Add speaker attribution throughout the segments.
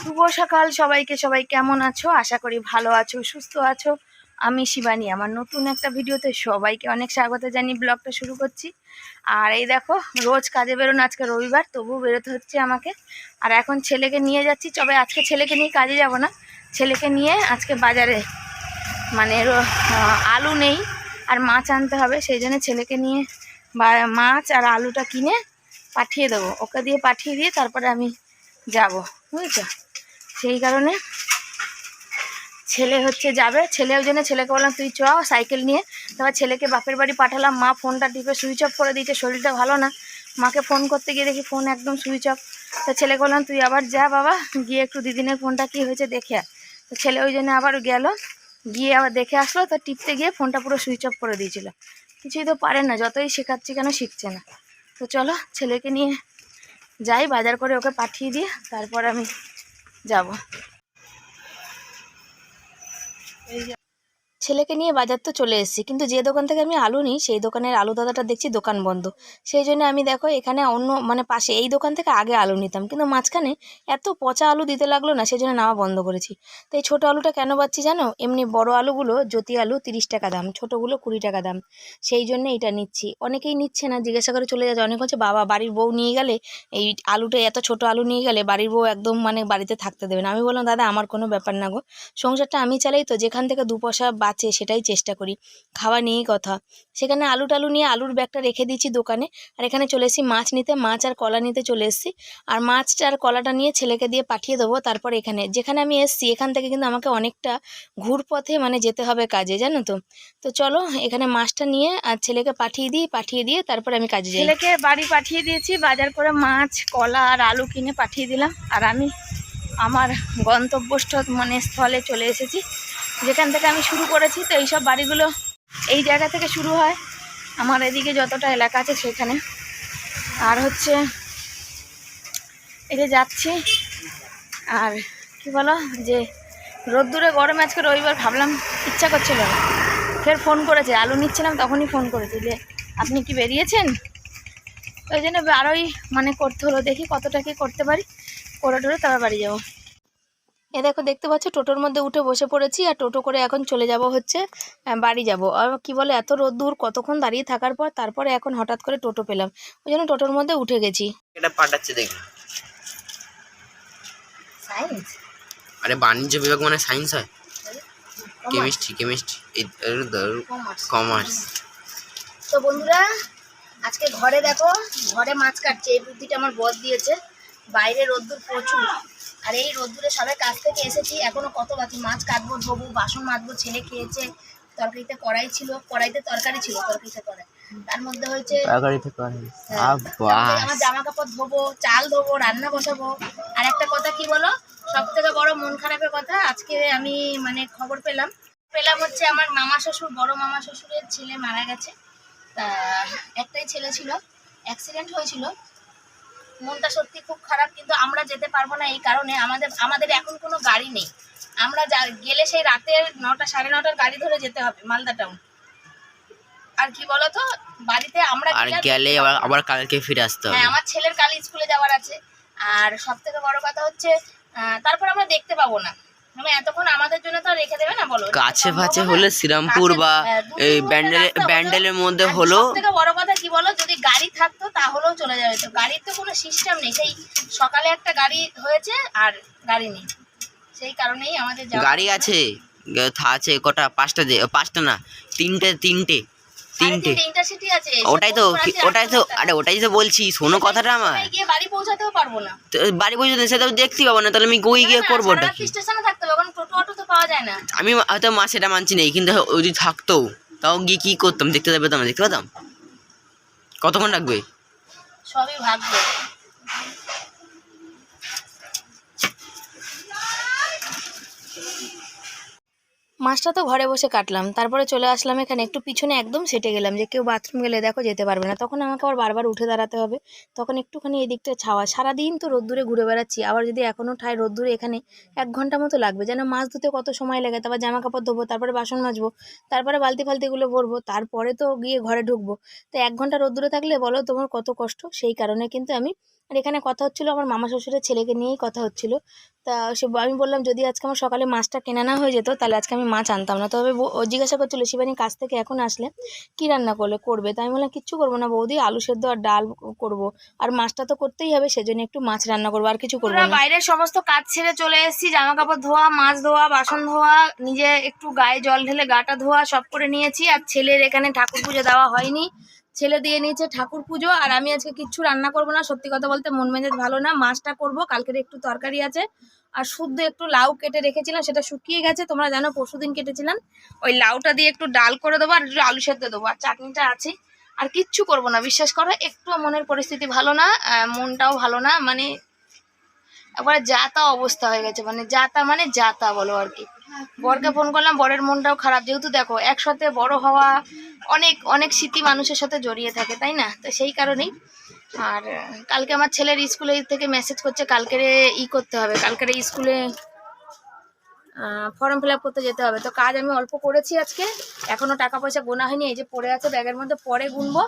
Speaker 1: শুভ সকাল সবাইকে, সবাই কেমন আছো? আশা করি ভালো আছো, সুস্থ আছো। আমি শিবানী, আমার নতুন একটা ভিডিওতে সবাইকে অনেক স্বাগত জানিয়ে ব্লগটা শুরু করছি। আর এই দেখো, রোজ কাজে বেরোনো, আজকে রবিবার, তবুও বেরোতে হচ্ছে আমাকে। আর এখন ছেলেকে নিয়ে যাচ্ছি, তবে আজকে ছেলেকে নিয়ে কাজে যাব না। ছেলেকে নিয়ে আজকে বাজারে মানে আলু নেই, আর মাছ আনতে হবে, সেই জন্য ছেলেকে নিয়ে মাছ আর আলুটা কিনে পাঠিয়ে দেবো। ওকে দিয়ে পাঠিয়ে দিয়ে তারপরে আমি যাব, বুঝেছ? সেই কারণে ছেলে হচ্ছে যাবে। ছেলে ওই জন্য ছেলেকে বললাম, তুই চ সাইকেল নিয়ে। তারপর ছেলেকে বাপের বাড়ি পাঠালাম। মা ফোনটা টিপে সুইচ অফ করে দিয়েছে। শরীরটা ভালো না। মাকে ফোন করতে গিয়ে দেখি ফোন একদম সুইচ অফ তো ছেলেকে বললাম, তুই আবার যা বাবা, গিয়ে একটু দিদিনের ফোনটা কী হয়েছে দেখে তো ছেলে ওই জন্য আবার গেল। গিয়ে আবার দেখে আসলো। তো টিপতে গিয়ে ফোনটা পুরো সুইচ অফ করে দিয়েছিল। কিছুই তো পারে না। যতই শেখাচ্ছি কেন শিখছে না। তো চলো ছেলেকে নিয়ে যাই বাজার করে ওকে পাঠিয়ে দিয়ে তারপর আমি যাব। ছেলেকে নিয়ে বাজার তো চলে এসেছি, কিন্তু যে দোকান থেকে আমি আলু নিই, সেই দোকানের আলু দাদাটা দেখছি দোকান বন্ধ। সেই জন্য আমি দেখো এখানে অন্য মানে পাশে এই দোকান থেকে আগে আলু নিতাম, কিন্তু মাঝখানে এত পচা আলু দিতে লাগল না, সেই জন্য নেওয়া বন্ধ করেছি। তো এই ছোটো আলুটা কেন পাচ্ছি জানো? এমনি বড় আলুগুলো জ্যোতি আলু তিরিশ টাকা দাম, ছোটোগুলো কুড়ি টাকা দাম। সেই জন্য এটা নিচ্ছি। অনেকেই নিচ্ছে না, জিজ্ঞাসা করে চলে যাচ্ছে, অনেক হচ্ছে বাবা, বাড়ির বউ নিয়ে গেলে এই আলুটা, এত ছোট আলু নিয়ে গেলে বাড়ির বউ একদম মানে বাড়িতে থাকতে দেবে না। আমি বললাম, দাদা, আমার কোনো ব্যাপার না গো। সংসারটা আমি চালাই তো, যেখান থেকে দু পয়সা বাঁচে সেটাই চেষ্টা করি। খাওয়া নিয়েই কথা। সেখানে আলু টালু নিয়ে আলুর ব্যাগটা রেখে দিয়েছি দোকানে। আর এখানে চলে এসেছি মাছ নিতে, মাছ আর কলা নিতে চলে এসেছি। আর মাছটা আর কলাটা নিয়ে ছেলেকে দিয়ে পাঠিয়ে দেবো তারপর এখানে। যেখানে আমি এসেছি, এখান থেকে কিন্তু আমাকে অনেকটা ঘুরপথে মানে যেতে হবে কাজে, জানো তো? তো চলো, এখানে মাছটা নিয়ে আর ছেলেকে পাঠিয়ে দিই, পাঠিয়ে দিয়ে তারপর আমি কাজে যাই। ছেলেকে বাড়ি পাঠিয়ে দিয়েছি, বাজার করে মাছ, কলা আর আলু কিনে পাঠিয়ে দিলাম। আর আমি আমার গন্তব্যস্থ মানে স্থলে চলে এসেছি। যেখান থেকে আমি শুরু করেছি, তো এইসব বাড়িগুলো এই জায়গা থেকে শুরু হয়। আমার এদিকে যতটা এলাকা আছে সেখানে। আর হচ্ছে, এই যে যাচ্ছি, আর কি বলো, যে রোদ্দুরে গরমে আজকে রবিবার ভাবলাম ইচ্ছা করছিল ফের ফোন করেছে, আলু নিচ্ছিলাম, তখনই ফোন করেছি যে, আপনি কি বেরিয়েছেন? ওই জন্য আরোই মানে করতে হলো, দেখি কতটা কি করতে পারি। করে টোরে তারপর বাড়ি যাব। এ দেখো দেখতে পাচ্ছ টোটোর মধ্যে উঠে বসে পড়েছি আর টোটো করে এখন চলে যাব হচ্ছে আহ, বাড়ি যাব। আর কি বলে এত রোদ্দুর কতক্ষণ দাঁড়িয়ে থাকার পর তারপরে এখন হঠাৎ করে টোটো পেলাম। ওই জন্য টোটোর মধ্যে উঠে গেছি।
Speaker 2: এটা পাঠাচ্ছে দেখুন
Speaker 1: সায়েন্স
Speaker 2: আরে বাণিজ্য বিভাগ মানে সায়েন্স হয়? কেমিস্ট্রি কেমিস্ট্রি কমার্স
Speaker 1: তো বন্ধুরা আজকে ঘরে দেখো ঘরে মাছ কাটছে এই বুদ্ধিটা আমার বদ দিয়েছে। বাইরে রোদ্দুর প্রচুর। আর এই রোদ্দুরে সবাই কাছ থেকে এসেছি। এখনও কত বাকি? মাছ কাটবো ধোবো বাসন মাজবো ছেলে খেয়েছে। তরকারিতে কড়াই ছিল কড়াইতে তরকারি ছিল তরকারিতে কড়াই। তার মধ্যে হয়েছে
Speaker 2: তরকারিতে করে
Speaker 1: হ্যাঁ, আমার জামা কাপড় ধোবো চাল ধোবো রান্না বসাবো। আর একটা কথা কি বলো? সব থেকে বড় মন খারাপের কথা আজকে আমি মানে খবর পেলাম। পেলাম হচ্ছে আমার মামা শ্বশুর বড় মামা শ্বশুরের ছেলে মারা গেছে। তা একটাই ছেলে ছিল। অ্যাক্সিডেন্ট হয়েছিল। মনটা সত্যি খুব খারাপ কিন্তু আমরা যেতে পারব না এই কারণে আমাদের আমাদের এখন কোনো গাড়ি নেই। আমরা যা গেলে সেই রাতের নটা সাড়ে নটার গাড়ি ধরে যেতে হবে মালদা টাউন আর কি বলতো বাড়িতে আমরা
Speaker 2: আর
Speaker 1: গেলে-
Speaker 2: আবার কালকে ফিরে আসতে হবে।
Speaker 1: হ্যাঁ আমার ছেলের কাল স্কুলে যাওয়ার আছে। আর সব থেকে বড় কথা হচ্ছে তারপর আমরা দেখতে পাবো না। মানে এতক্ষণ আমাদের জন্য তো আর রেখে দেবে না বলো?
Speaker 2: কাছে ফাছে হলে শ্রীরামপুর বা এই
Speaker 1: তিন ঘণ্টা
Speaker 2: ব্যান্ডেল ব্যান্ডেলের মধ্যে হলো
Speaker 1: বড় কথা কি বলো? যদি গাড়ি থাকতো তাহলেও চলে যাবে তো। গাড়ির তো কোনো সিস্টেম নেই। সেই সকালে একটা গাড়ি হয়েছে আর গাড়ি নেই। সেই কারণেই আমাদের
Speaker 2: গাড়ি আছে। আছে কটা? পাঁচটা পাঁচটা না। তিনটে তিনটে। তিনটে। ওটাই তো ওটাই তো আরে ওটাই তো বলছি শোনো কথাটা আমার।
Speaker 1: বাড়ি পৌঁছাতেও পারব না।
Speaker 2: তো বাড়ি পর্যন্ত সেটা তো দেখতেই পাবো না তাহলে আমি গই গিয়ে করব ওটা
Speaker 1: স্টেশনে থাকতে হবে কারণ টোটো অটো তো পাওয়া যায় না।
Speaker 2: আমি হয়তো মা সেটা মানছি নেই কিন্তু যদি থাকতো তাও গিয়ে কি করতাম দেখতে পেতাম না দেখতে পেতাম? কতক্ষণ লাগবে
Speaker 1: সবই ভাগ্য মাছটা তো ঘরে বসে কাটলাম। তারপরে চলে আসলাম এখানে। একটু পিছনে একদম সেটে গেলাম যে কেউ বাথরুম গেলে দেখো যেতে পারবে না। তখন আমাকে আবার বারবার উঠে দাঁড়াতে হবে। তখন একটুখানি এদিকটা ছাওয়া। সারাদিন তো রোদ্দুরে ঘুরে বেড়াচ্ছি। আবার যদি এখনও ঠায় রোদ্দুরে এখানে এক ঘণ্টা মতো লাগবে। যেন মাছ ধুতে কত সময় লাগে। তারপর জামা কাপড় ধোবো, তারপরে বাসন মাজবো, তারপরে বালতি ফালতিগুলো ভরবো, তারপরে তো গিয়ে ঘরে ঢুকবো। তো এক ঘণ্টা রোদ্দুরে থাকলে বলো তোমার কত কষ্ট? সেই কারণে কিন্তু আমি আর এখানে কথা হচ্ছিল আমার মামা শ্বশুরের ছেলেকে নিয়েই কথা হচ্ছিল। তা সে আমি বললাম যদি আজকে আমার সকালে মাছটা কেনা না হয়ে যেত তাহলে আজকে আমি মাছ আনতাম না। তবে ও জিজ্ঞাসা করছিল শিবানী কাছ থেকে এখন আসলে কি রান্না করলে করবে? তাই আমি বললাম কিচ্ছু করব না বৌদি আলু সেদ্ধ আর ডাল করব। আর মাছটা তো করতেই হবে সেজন্য একটু মাছ রান্না করব আর কিছু করব না। বাইরের সমস্ত কাজ ছেড়ে চলে এসেছি জামা কাপড় ধোয়া মাছ ধোয়া বাসন ধোয়া নিজে একটু গায়ে জল ঢেলে গাটা ধোয়া সব করে নিয়েছি। আর ছেলের এখানে ঠাকুর পুজো দেওয়া হয়নি। ছেলে দিয়ে নিয়েছে ঠাকুর পুজো, আর আমি আজকে কিচ্ছু রান্না করব না। সত্যি কথা বলতে মন মেজাজ ভালো না। মাছটা করব, কালকের একটু তরকারি আছে। আর শুদ্ধ একটু লাউ কেটে রেখেছিলাম, সেটা শুকিয়ে গেছে। তোমরা জানো পরশুদিন কেটেছিলাম। ওই লাউটা দিয়ে একটু ডাল করে দেবো আর একটু আলু সেদ্ধ দেবো। আর চাটনিটা আছে আর কিচ্ছু করব না, বিশ্বাস করো একটু মনের পরিস্থিতি ভালো না মনটাও ভালো না। মানে একবারে যা তা অবস্থা হয়ে গেছে। মানে যা তা মানে যা তা বলো আর কি। বরকে ফোন করলাম, বরের মনটাও খারাপ। যেহেতু দেখো, একসাথে বড় হওয়া অনেক অনেক স্মৃতি মানুষের সাথে জড়িয়ে থাকে, তাই না? তো সেই কারণেই। আর, কালকে আমার ছেলের স্কুলে থেকে মেসেজ করছে, কালকেরে ই করতে হবে, কালকেরে স্কুলে ফর্ম ফিল করতে যেতে হবে। তো কাজ আমি অল্প করেছি আজকে, এখনও টাকা পয়সা গোনা হয়নি, এই যে পড়ে আছে ব্যাগের মধ্যে, পরে গুনবো।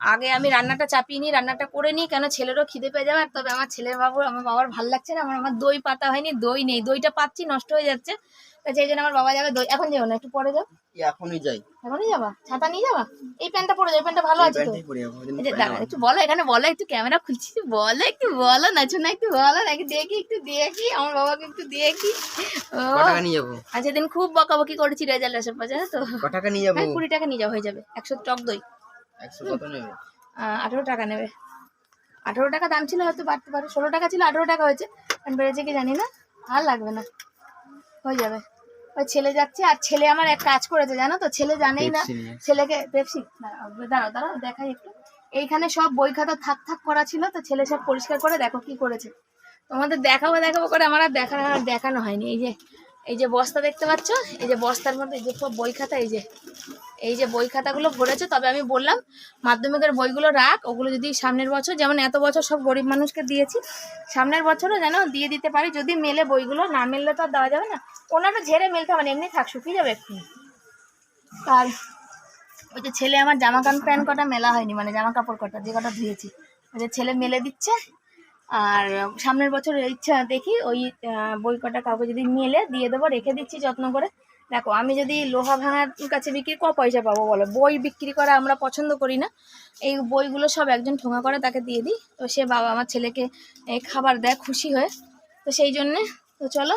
Speaker 1: আগে আমি রান্নাটা চাপিয়ে নিই রান্নাটা করে নিই কেন ছেলেরও খিদে পেয়ে যাবে? আর তবে আমার ছেলের বাবুর আমার বাবার ভালো লাগছে না আমার আমার দই পাতা হয়নি দই নেই দইটা পাচ্ছি নষ্ট হয়ে যাচ্ছে। তা সেই জন্য আমার বাবা যাবে দই এখন যাও না একটু পরে যাও।
Speaker 2: এখনই যাই।
Speaker 1: এখনই যাবা? ছাতা নিয়ে যাবা? এই প্যান্টটা পরে যাও প্যান্টটা ভালো আছে তো। একটু বলো এখানে বলো একটু ক্যামেরা খুলছি বলো একটু বলো না একটু বলো নাকি দেখি একটু দেখি আমার বাবাকে একটু দেখি। ও
Speaker 2: টাকা নিয়ে যাব?
Speaker 1: আর সেদিন খুব বকাবকি করেছি রেজাল্ট আসার পর জানো তো।
Speaker 2: টাকা নিয়ে যাব?
Speaker 1: কুড়ি টাকা নিয়ে যাওয়া হয়ে যাবে একশো টক দই। আঠেরো টাকা নেবে। আঠেরো টাকা দাম ছিল হয়তো বাড়তে পারে ষোলো টাকা ছিল আঠেরো টাকা হয়েছে। এখন বেড়েছে কি জানি না আর লাগবে না। হয়ে যাবে। ওই ছেলে যাচ্ছে আর ছেলে আমার এক কাজ করেছে জানো তো? ছেলে জানেই না ছেলেকে পেপসি দাঁড়াও দাঁড়াও দেখাই একটু। এইখানে সব বই খাতা থাক থাক করা ছিল তো ছেলে সব পরিষ্কার করে দেখো কি করেছে। তোমাদের দেখাবো দেখাবো করে আমার আর দেখা দেখানো হয়নি এই যে এই যে বস্তা দেখতে পাচ্ছ? এই যে বস্তার মধ্যে যে সব বই খাতা, এই যে এই যে বই খাতাগুলো ভরেছে, তবে আমি বললাম, মাধ্যমিকের বইগুলো রাখ, ওগুলো যদি সামনের বছর, যেমন এত বছর সব গরিব মানুষকে দিয়েছি, সামনের বছরও যেন দিয়ে দিতে পারি, যদি মেলে বইগুলো, না মেললে তো আর দেওয়া যাবে না। ওনারা ঝেড়ে মেলতে হবে এমনি থাক, শুকিয়ে যাবে এক্ষুনি। আর ওই যে ছেলে, আমার জামা কান প্যান্ট কটা মেলা হয়নি মানে জামা কাপড় কটা, যে কটা ধুয়েছি। ওই যে ছেলে মেলে দিচ্ছে আর সামনের বছর ইচ্ছা দেখি ওই বই কটা কাউকে যদি মেলে দিয়ে দেবো, রেখে দিচ্ছি যত্ন করে। দেখো, আমি যদি লোহা ভাঙার কাছে বিক্রি ক পয়সা পাবো বলো? বই বিক্রি করা আমরা পছন্দ করি না। এই বইগুলো সব একজন ঠোঙা করে তাকে দিয়ে দিই। তো সে বাবা আমার ছেলেকে খাবার দেয়, খুশি হয়ে। তো সেই জন্যে, তো চলো।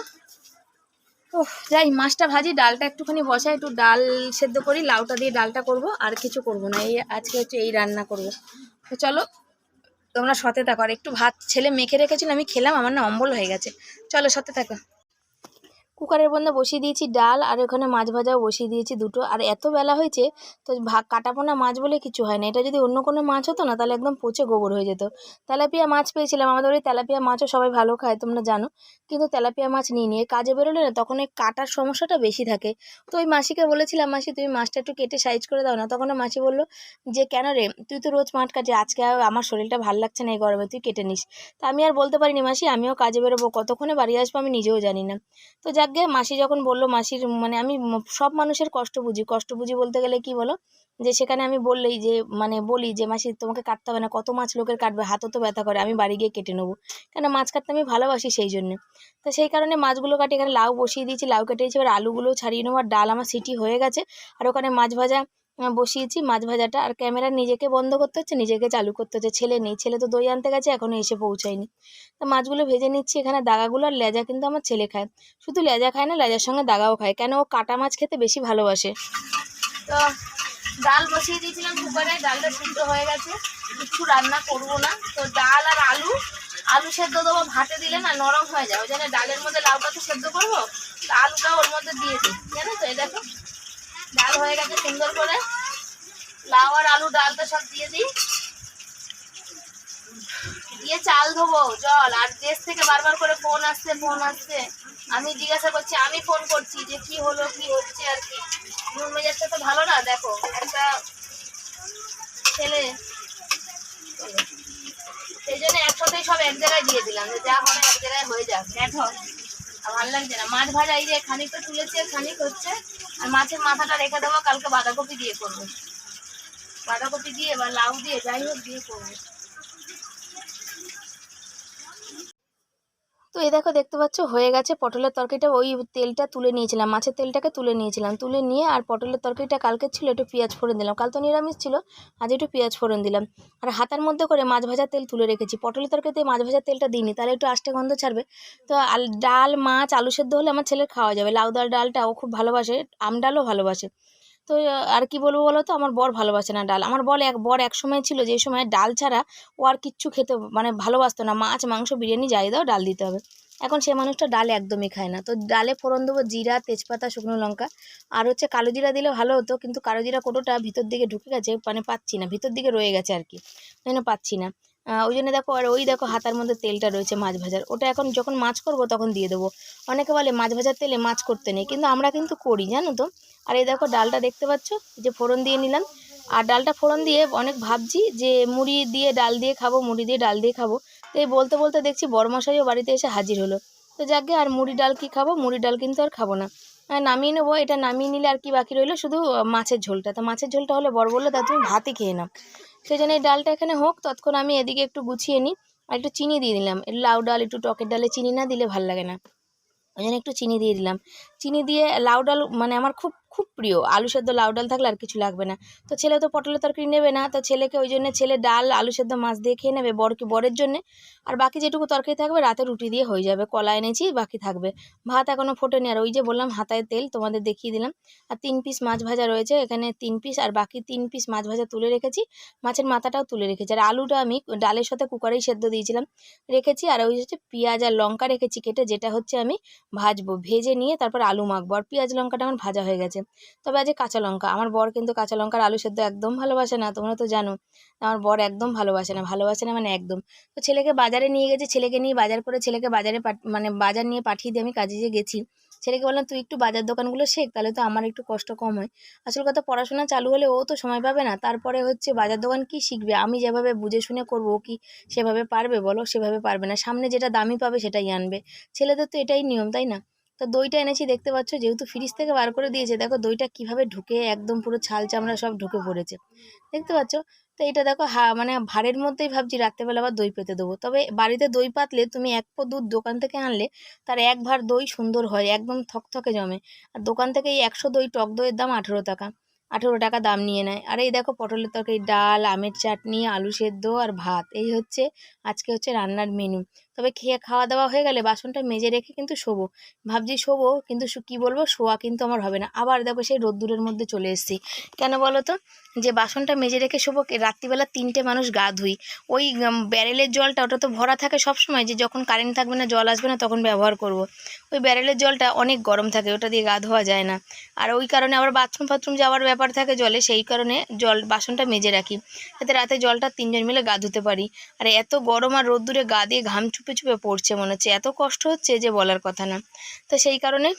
Speaker 1: ও যাই, মাছটা ভাজি, ডালটা একটুখানি বসাই, একটু ডাল সেদ্ধ করি, লাউটা দিয়ে ডালটা করব, আর কিছু করব না। এই আজকে হচ্ছে এই রান্না করব। তো চলো। তোমরা সতে থাকো। আর একটু ভাত ছেলে মেখে রেখেছিল, আমি খেলাম, আমার না অম্বল হয়ে গেছে। চলো সতে থাকো। কুকারের মধ্যে বসিয়ে দিয়েছি ডাল আর ওখানে মাছ ভাজাও বসিয়ে দিয়েছি দুটো। আর এত বেলা হয়েছে, তো ভাগ কাটাপোনা মাছ বলে কিছু হয় না। এটা যদি অন্য কোনো মাছ হতো না, তাহলে একদম পচে গোবর হয়ে যেত। তেলাপিয়া মাছ পেয়েছিলাম, আমাদের ওই তেলাপিয়া মাছও সবাই ভালো খায়, তোমরা জানো। কিন্তু তেলাপিয়া মাছ নিয়ে নিয়ে কাজে বেরোলে না তখন ওই কাটার সমস্যাটা বেশি থাকে। তো ওই মাসিকে বলেছিলাম, মাসি, তুমি মাছটা একটু কেটে সাইজ করে দাও না। তখন মাসি বলল, যে কেন রে, তুই তো রোজ মাঠ কাটে আজকে আমার শরীরটা ভালো লাগছে না এই গরমে, তুই কেটে নিস। তা আমি আর বলতে পারিনি, মাসি, আমিও কাজে বেরোবো, কতক্ষণে বাড়ি আসব আমি নিজেও জানি না। তো যাকগে মাসি যখন বলল, মাসির মানে আমি সব মানুষের কষ্ট বুঝি। কষ্ট বুঝি বলতে গেলে কি বলো? যে সেখানে আমি বললেই যে মানে বলি যে, মাসি, তোমাকে কাটতে হবে না। কত মাছ লোকের কাটবে? হাতও তো ব্যথা করে। আমি বাড়ি গিয়ে কেটে নেব। কেন? মাছ কাটতে আমি ভালোবাসি সেই জন্যে। তো সেই কারণে মাছগুলো কাটি এখানে লাউ বসিয়ে দিয়েছি, লাউ কেটে দিয়েছি। এবার আলুগুলো ছাড়িয়ে নেব। আর ডাল আমার সিটি হয়ে গেছে। আর ওখানে মাছ ভাজা বসিয়েছি, মাছ ভাজাটা। আর ক্যামেরা নিজেকে বন্ধ করতে হচ্ছে, নিজেকে চালু করতে হচ্ছে। ছেলে নেই, ছেলে তো দই আনতে গেছে এখনও এসে পৌঁছায়নি। তো মাছগুলো ভেজে নিচ্ছি, এখানে দাগাগুলো আর লেজা কিন্তু আমার ছেলে খায়। শুধু লেজা খায় না, লেজার সঙ্গে দাগাও খায়। কেন ও কাটা মাছ খেতে বেশি ভালোবাসে। তো ডাল বসিয়ে দিয়েছিলাম কুকারে, ডালটা সিদ্ধ হয়ে গেছে। কিছু রান্না করব না। তো ডাল আর আলু আলু সেদ্ধ দেবো, ভাতে দিলে না নরম হয়ে যায়। ওই জন্য ডালের মধ্যে লাউটা তো সেদ্ধ করব আলুটা ওর মধ্যে দিয়ে দিই। জানো তো, এই দেখো। ডাল হয়ে গেছে সুন্দর করে। লাউ আর আলু ডালটা সব দিয়ে দিই। দিয়ে চাল ধোবো, জল। আর দেশ থেকে বারবার করে ফোন আসছে ফোন আসছে। আমি জিজ্ঞাসা করছি, আমি ফোন করছি যে কি হলো, কি হচ্ছে আর কি। মন মেজাজটা তো ভালো না, দেখো, একটা ছেলে। সেই জন্য একসাথেই সব এক জায়গায় দিয়ে দিলাম, যে যা হবে এক জায়গায় হয়ে যাক। দেখো ভালো লাগছে না। মাছ ভাজা, এই যে খানিকটা তুলেছে খানিক হচ্ছে। আর মাছের মাথাটা রেখে দেবো, কালকে বাঁধাকপি দিয়ে করব। বাঁধাকপি দিয়ে বা লাউ দিয়ে, যাই হোক দিয়ে করব। তো এই দেখো দেখতে পাচ্ছ, হয়ে গেছে পটলের তরকারিটা। ওই তেলটা তুলে নিয়েছিলাম, মাছের তেলটাকে তুলে নিয়েছিলাম। তুলে নিয়ে আর পটলের তরকারিটা কালকে ছিল, একটু পেঁয়াজ ফোড়ন দিলাম। কাল তো নিরামিষ ছিল, আজ একটু পেঁয়াজ ফোড়ন দিলাম। আর হাতার মধ্যে করে মাছ ভাজার তেল তুলে রেখেছি। পটলের তরকারিতে মাছ ভাজার তেলটা দিইনি, তাহলে একটু আষ্টে গন্ধ ছাড়বে। তো ডাল, মাছ, আলু সেদ্ধ হলে আমার ছেলের খাওয়া যাবে। লাউ ডাল, ডালটা ও খুব ভালোবাসে, আম ডালও ভালোবাসে। তো আর কি বলব বলো তো আমার বর ভালোবাসে না ডাল। আমার বল এক, বর এক সময় ছিল যে সময় ডাল ছাড়া ও আর কিচ্ছু খেতে মানে ভালোবাসতো না। মাছ, মাংস, বিরিয়ানি যাই দাও, ডাল দিতে হবে। এখন সে মানুষটা ডাল একদমই খায় না। তো ডালে ফোড়ন দেবো জিরা, তেজপাতা, শুকনো লঙ্কা। আর হচ্ছে কালো জিরা দিলে ভালো হতো, কিন্তু কালো জিরা কোটোটা ভিতর দিকে ঢুকে গেছে মানে পাচ্ছি না। ভিতর দিকে রয়ে গেছে আর কি। জন্য পাচ্ছি না। ওই জন্য দেখো, আর ওই দেখো হাতার মধ্যে তেলটা রয়েছে মাছ ভাজার। ওটা এখন যখন মাছ করব তখন দিয়ে দেবো। অনেকে বলে মাছ ভাজার তেলে মাছ করতে নেই, কিন্তু আমরা কিন্তু করি, জানো তো? আর এই দেখো ডালটা দেখতে পাচ্ছ? যে ফোড়ন দিয়ে নিলাম। আর ডালটা ফোড়ন দিয়ে অনেক ভাবছি যে মুড়ি দিয়ে ডাল দিয়ে খাব, মুড়ি দিয়ে ডাল দিয়ে খাব। তো এই বলতে বলতে দেখছি বড়মশাইও বাড়িতে এসে হাজির হলো। তো যাকে আর মুড়ি ডাল কি খাব? মুড়ি ডাল কিন্তু আর খাব না। নামিয়ে নেব, এটা নামিয়ে নিলে আর কি বাকি রইল? শুধু মাছের ঝোলটা। তো মাছের ঝোলটা হলে বড় বলল, তা তুমি ভাতই খেয়ে নাও। সেই জন্য এই ডালটা এখানে হোক তৎক্ষণ আমি এদিকে একটু গুছিয়ে নিই আর একটু চিনি দিয়ে দিলাম। লাউ ডাল, একটু টকের ডালে চিনি না দিলে ভালো লাগে না। ওই জন্য একটু চিনি দিয়ে দিলাম। চিনি দিয়ে লাউ ডাল মানে আমার খুব খুব প্রিয়। আলু সেদ্ধ লাউ ডাল থাকলে আর কিছু লাগবে না। তো ছেলে তো পটলের তরকারি নেবে না, তো ছেলেকে ওই জন্য ছেলে ডাল, আলু সেদ্ধ, মাছ দিয়ে খেয়ে নেবে বরকে বরের জন্যে। আর বাকি যেটুকু তরকারি থাকবে রাতে রুটি দিয়ে হয়ে যাবে, কলা এনেছি, বাকি থাকবে। ভাত এখনও ফোটেনি, আর ওই যে বললাম হাতায় তেল তোমাদের দেখিয়ে দিলাম। আর তিন পিস মাছ ভাজা রয়েছে, এখানে তিন পিস, আর বাকি তিন পিস মাছ ভাজা তুলে রেখেছি। মাছের মাথাটাও তুলে রেখেছি। আর আলুটা আমি ডালের সাথে কুকারেই সেদ্ধ দিয়েছিলাম। রেখেছি, আর ওই হচ্ছে পেঁয়াজ আর লঙ্কা রেখেছি কেটে, যেটা হচ্ছে আমি ভাজবো। ভেজে নিয়ে তারপর আলু মাখবো। আর পেঁয়াজ লঙ্কাটা আমার ভাজা হয়ে গেছে। তবে আজকে কাঁচা লঙ্কা। আমার বর কিন্তু কাঁচা লঙ্কার আলু সেদ্ধ একদম ভালোবাসে না, তোমরা তো জানো। আমার বর একদম ভালোবাসে না ভালোবাসে না মানে একদম। তো ছেলেকে বাজারে নিয়ে গেছে, ছেলেকে নিয়ে বাজার করে ছেলেকে বাজারে মানে বাজার নিয়ে পাঠিয়ে দিয়ে আমি কাজে যে গেছি, ছেলেকে বললাম, তুই একটু বাজার দোকানগুলো শেখ, তাহলে তো আমার একটু কষ্ট কম হয়। আসল কথা, পড়াশোনা চালু হলে ও তো সময় পাবে না, তারপরে হচ্ছে বাজার দোকান কি শিখবে? আমি যেভাবে বুঝে শুনে করব, ও কি সেভাবে পারবে বলো? সেভাবে পারবে না। সামনে যেটা দামি পাবে সেটাই আনবে। ছেলেদের তো এটাই নিয়ম, তাই না? তো দইটা এনেছি, দেখতে পাচ্ছ? যেহেতু ফ্রিজ থেকে বার করে দিয়েছে, দেখো দইটা কীভাবে ঢুকে একদম পুরো ছাল চামড়া সব ঢুকে পড়েছে। দেখতে পাচ্ছ? তো এটা দেখো, হা মানে ভাড়ের মধ্যেই ভাবছি রাত্রেবেলা আবার দই পেতে দেবো। তবে বাড়িতে দই পাতলে তুমি এক পো দুধ দোকান থেকে আনলে তার এক ভার দই সুন্দর হয়, একদম থকথকে জমে। আর দোকান থেকে এই একশো দই টক দইয়ের দাম আঠেরো টাকা। আঠেরো টাকা দাম নিয়ে নেয়। আর এই দেখো পটলের তরকারি, ডাল, আমের চাটনি, আলু সেদ্ধ আর ভাত। এই হচ্ছে, আজকে হচ্ছে রান্নার মেনু তবে খেয়ে খাওয়া দাওয়া হয়ে গেলে বাসনটা মেজে রেখে কিন্তু শোবো। ভাবছি শোবো কিন্তু কি বলব, শোয়া কিন্তু আমার হবে না। আবার দেখো সেই রোদ্দুরের মধ্যে চলে এসেছি। কেন বলো তো যে বাসনটা মেজে রেখে শোবো রাত্রিবেলা তিনটে মানুষ গা ধুই। ওই ব্যারেলের জলটা ওটা তো ভরা থাকে সব সময় যে যখন কারেন্ট থাকবে না, জল আসবে না, তখন ব্যবহার করব। ওই ব্যারেলের জলটা অনেক গরম থাকে, ওটা দিয়ে গা ধোয়া যায় না। আর ওই কারণে আবার বাথরুম ফাথরুম যাওয়ার ব্যাপার থাকে জলে, সেই কারণে জল, বাসনটা মেজে রাখি। যাতে রাতে জলটা তিনজন মিলে গা ধুতে পারি। আর এত গরম আর রোদ্দুরে গা দিয়ে ঘাম চুপে চুপে পড়ছে মনে হচ্ছে। এত কষ্ট হচ্ছে যে বলার কথা না। তো সেই কারণে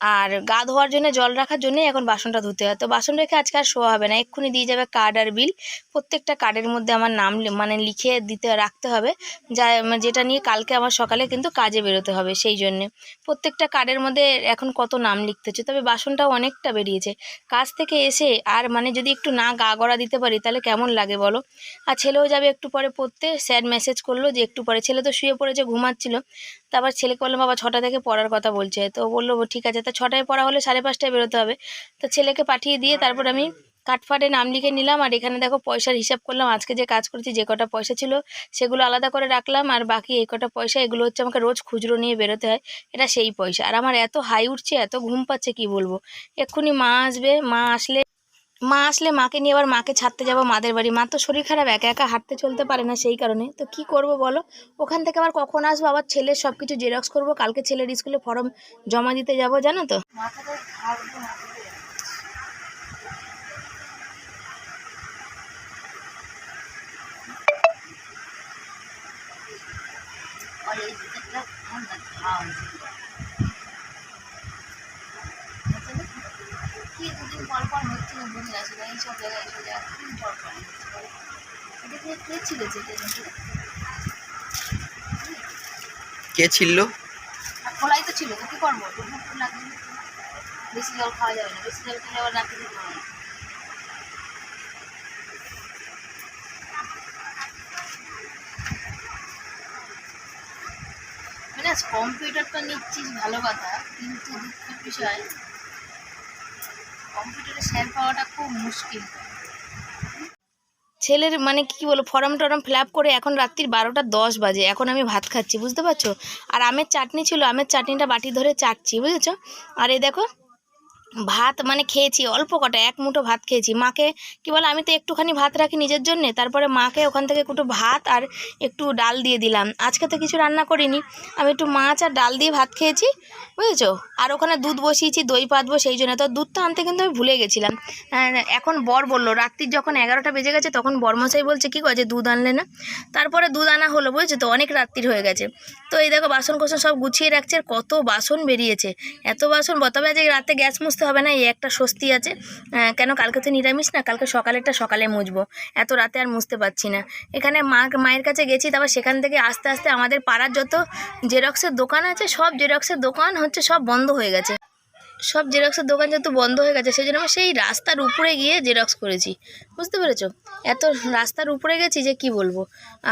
Speaker 1: আর গা ধোয়ার জন্য, জল রাখার জন্যই এখন বাসনটা ধুতে হয়। তো বাসন রেখে আজকে আর শোয়া হবে না। এক্ষুনি দিয়ে যাবে কার্ড আর বিল প্রত্যেকটা কার্ডের মধ্যে আমার নাম মানে লিখে দিতে, রাখতে হবে। যা, যেটা নিয়ে কালকে আমার সকালে কিন্তু কাজে বেরোতে হবে সেই জন্যে। প্রত্যেকটা কার্ডের মধ্যে এখন কত নাম লিখতে হচ্ছে, তবে বাসনটাও অনেকটা বেরিয়েছে। কাজ থেকে এসে আর মানে যদি একটু না গা গড়া দিতে পারি, তাহলে কেমন লাগে বলো? আর ছেলেও যাবে একটু পরে পড়তে। স্যার মেসেজ করল যে একটু পরে, ছেলে তো শুয়ে পড়েছে, ঘুমাচ্ছিল। তারপর ছেলেকে বললাম, বাবা, ছটা থেকে পড়ার কথা বলছে। তো বলল, ঠিক আছে। তা ছটায় পড়া হলে সাড়ে পাঁচটায় বেরোতে হবে। তো ছেলেকে পাঠিয়ে দিয়ে তারপর আমি কাঠফাটে নাম লিখে নিলাম। আর এখানে দেখো পয়সার হিসাব করলাম। আজকে যে কাজ করেছি, যে কটা পয়সা ছিল, সেগুলো আলাদা করে রাখলাম। আর বাকি এই কটা পয়সা, এগুলো হচ্ছে আমাকে রোজ খুচরো নিয়ে বেরোতে হয়। এটা সেই পয়সা। আর আমার এত হাই উঠছে, এত ঘুম পাচ্ছে, কি বলব? এক্ষুনি মা আসবে। মা আসলে মা আসলে মাকে নিয়ে আবার মাকে ছাড়তে যাব মাদের বাড়ি। মা তো শরীর খারাপ, একা একা হাঁটতে চলতে পারে না সেই কারণে। তো কি করব বলো? ওখান থেকে আবার কখন আসব? আবার ছেলের সব কিছু জেরক্স করব। কালকে ছেলের স্কুলে ফর্ম জমা দিতে যাব, জানো তো দুদিন পর কে ছিল খোলাই তো ছিল করব। বেশি জল খাওয়া যাবে না, বেশি জল খেলে আবার কম্পিউটারটা নিচ্ছিস ভালো কথা, কিন্তু দুঃখের বিষয় কম্পিউটারে স্যার পাওয়াটা খুব মুশকিল। ছেলের মানে কি বলো ফর্ম টরম ফিল করে এখন রাত্রির বারোটা দশ বাজে, এখন আমি ভাত খাচ্ছি, বুঝতে পারছ? আর আমের চাটনি ছিল, আমের চাটনিটা বাটি ধরে চাটছি, বুঝেছ? আর এই দেখো ভাত মানে খেয়েছি, অল্প কটা, এক মুঠো ভাত খেয়েছি। মাকে, কি বলে, আমি তো একটুখানি ভাত রাখি নিজের জন্যে, তারপরে মাকে ওখান থেকে একটু ভাত আর একটু ডাল দিয়ে দিলাম। আজকে তো কিছু রান্না করিনি, আমি একটু মাছ আর ডাল দিয়ে ভাত খেয়েছি, বুঝেছ? আর ওখানে দুধ বসিয়েছি, দই পাতবো সেই জন্য, তো দুধটা আনতে কিন্তু আমি ভুলে গেছিলাম। এখন বর বলল, রাত্রির যখন এগারোটা বেজে গেছে, তখন বরমশাই বলছে, কী যে দুধ আনলে না? তারপরে দুধ আনা হলো, বুঝেছ তো, অনেক রাত্রির হয়ে গেছে। তো এই দেখো বাসন কোসন সব গুছিয়ে রাখছে কত বাসন বেরিয়েছে। এত বাসন তবে আজ রাতে গ্যাস মুছতে হবে না, এই একটা স্বস্তি আছে। কেন কালকে তো নিরামিষ না? কালকে সকালেরটা সকালে মুছবো। এত রাতে আর মুছতে পারছি না। এখানে মা মায়ের কাছে গেছি, তারপর সেখান থেকে আস্তে আস্তে আমাদের পাড়ার যত জেরক্সের দোকান আছে, সব জেরক্সের দোকান হচ্ছে সব বন্ধ হয়ে গেছে। সব জেরক্সের দোকান যেহেতু বন্ধ হয়ে গেছে সেই জন্য আমি সেই রাস্তার উপরে গিয়ে জেরক্স করেছি। বুঝতে পেরেছ? এত রাস্তার উপরে গেছি যে কি বলব?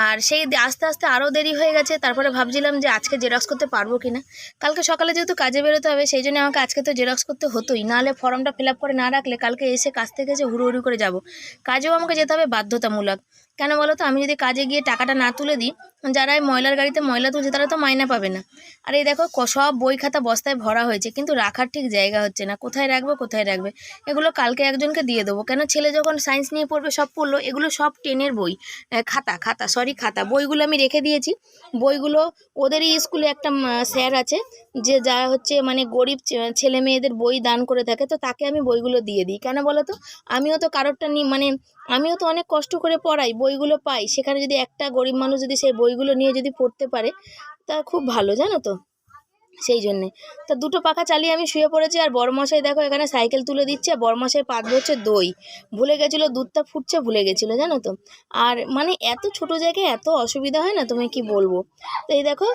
Speaker 1: আর সেই আস্তে আস্তে আরও দেরি হয়ে গেছে, তারপরে ভাবছিলাম যে আজকে জেরক্স করতে পারব কি না কালকে সকালে যেহেতু কাজে বেরোতে হবে, সেই জন্য আমাকে আজকে তো জেরক্স করতে হতোই। নাহলে ফর্মটা ফিল করে না রাখলে কালকে এসে কাজ থেকে এসে হুড়ো হুড়ি করে যাব। কাজেও আমাকে যেতে হবে বাধ্যতামূলক। কেন বলো তো? আমি যদি কাজে গিয়ে টাকাটা না তুলে দিই, যারা এই ময়লার গাড়িতে ময়লা তুলছে তারা তো মাইনা পাবে না। আর এই দেখো সব বই খাতা বস্তায় ভরা হয়েছে, কিন্তু রাখার ঠিক জায়গা হচ্ছে না। কোথায় রাখব, কোথায় রাখবে? এগুলো কালকে একজনকে দিয়ে দেবো। কেন ছেলে যখন সায়েন্স নিয়ে পড়বে, সব পড়ল। এগুলো সব টেনের বই। খাতা খাতা সরি খাতা। বইগুলো আমি রেখে দিয়েছি। বইগুলো ওদেরই স্কুলে একটা স্যার আছে, যে যা হচ্ছে মানে গরিব ছেলে মেয়েদের বই দান করে থাকে, তো তাকে আমি বইগুলো দিয়ে দিই। কেন বলো তো? আমিও তো কারোরটা নি মানে আমিও তো অনেক কষ্ট করে পড়াই, বইগুলো পাই। সেখানে যদি একটা গরিব মানুষ যদি সেই বইগুলো নিয়ে যদি পড়তে পারে, তা খুব ভালো, জানো তো? সেই জন্যে। তো দুটো পাখা চালিয়ে আমি শুয়ে পড়েছি আর বড়মশাই দেখো এখানে সাইকেল তুলে দিচ্ছে বড়মশাই পাত হচ্ছে দই। ভুলে গেছিল, দুধটা ফুটছে, ভুলে গেছিল, জানো তো। আর মানে এত ছোট জায়গায় এত অসুবিধা হয় না তুমি কি বলব? তো এই দেখো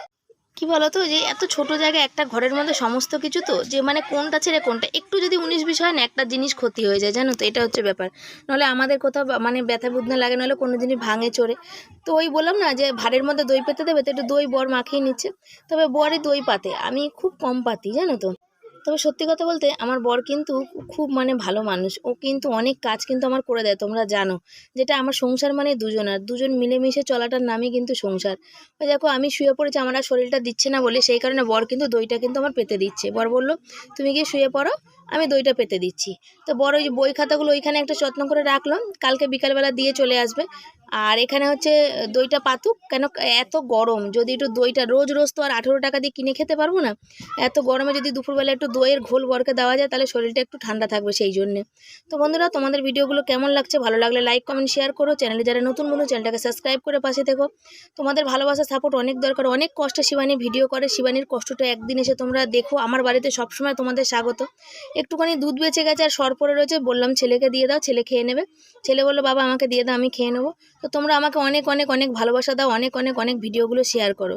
Speaker 1: কি বলতো? যে এত ছোট জায়গায় একটা ঘরের মধ্যে সমস্ত কিছু তো? যে মানে কোনটা ছেড়ে কোনটা? একটু যদি উনিশ বিশ হয় না, একটা জিনিস ক্ষতি হয়ে যায়, জানো তো? এটা হচ্ছে ব্যাপার। নাহলে আমাদের কোথাও মানে ব্যথা বুদ্ধনা লাগে, নাহলে কোনো জিনিস ভাঙে চড়ে। তো ওই বললাম না যে ভাড়ের মধ্যে দই পেতে দেবে, তো একটু দই বর মাখিয়ে নিচ্ছে। তবে বরই দই পাতে। আমি খুব কম পাতি, জানো তো? তবে সত্যি কথা বলতে আমার বর কিন্তু খুব মানে ভালো মানুষ। ও কিন্তু অনেক কাজ কিন্তু আমার করে দেয়, তোমরা জানো। যেটা আমার সংসার মানে দুজন আর দুজন মিলেমিশে চলাটার নামই কিন্তু সংসার। ওই দেখো, আমি শুয়ে পড়েছি, আমার আর শরীরটা দিচ্ছে না বলে, সেই কারণে বর কিন্তু দইটা কিন্তু আমার পেতে দিচ্ছে। বর বলল, তুমি গিয়ে শুয়ে পড়ো, আমি দইটা পেতে দিচ্ছি। তো বড় ওই বই খাতাগুলো ওইখানে একটা যত্ন করে রাখলাম কালকে বিকালবেলা দিয়ে চলে আসবে। আর এখানে হচ্ছে দইটা পাতুক। কেন, এত গরম। যদি একটু দইটা রোজ রোজ তো আর আঠেরো টাকা দিয়ে কিনে খেতে পারব না, এত গরমে যদি দুপুরবেলা একটু দইয়ের ঘোল বরকে দেওয়া যায়, তাহলে শরীরটা একটু ঠান্ডা থাকবে সেই জন্যে। তো বন্ধুরা, তোমাদের ভিডিওগুলো কেমন লাগছে? ভালো লাগলে লাইক কমেন্ট শেয়ার করো। চ্যানেলে যারা নতুন বন্ধু চ্যানেলটাকে সাবস্ক্রাইব করে পাশে থেকো। তোমাদের ভালোবাসা সাপোর্ট অনেক দরকার। অনেক কষ্টে শিবানী ভিডিও করে। শিবানীর কষ্টটা একদিন এসে তোমরা দেখো। আমার বাড়িতে সবসময় তোমাদের স্বাগত। একটুখানি দুধ বেঁচে গেছে আর সর পড়ে রয়েছে। বললাম, ছেলেকে দিয়ে দাও। ছেলে খেয়ে নেবে। ছেলে বলল, বাবা, আমাকে দিয়ে দাও। আমি খেয়ে নেব। তো তোমরা আমাকে অনেক অনেক অনেক ভালোবাসা দাও অনেক অনেক অনেক ভিডিওগুলো শেয়ার করো।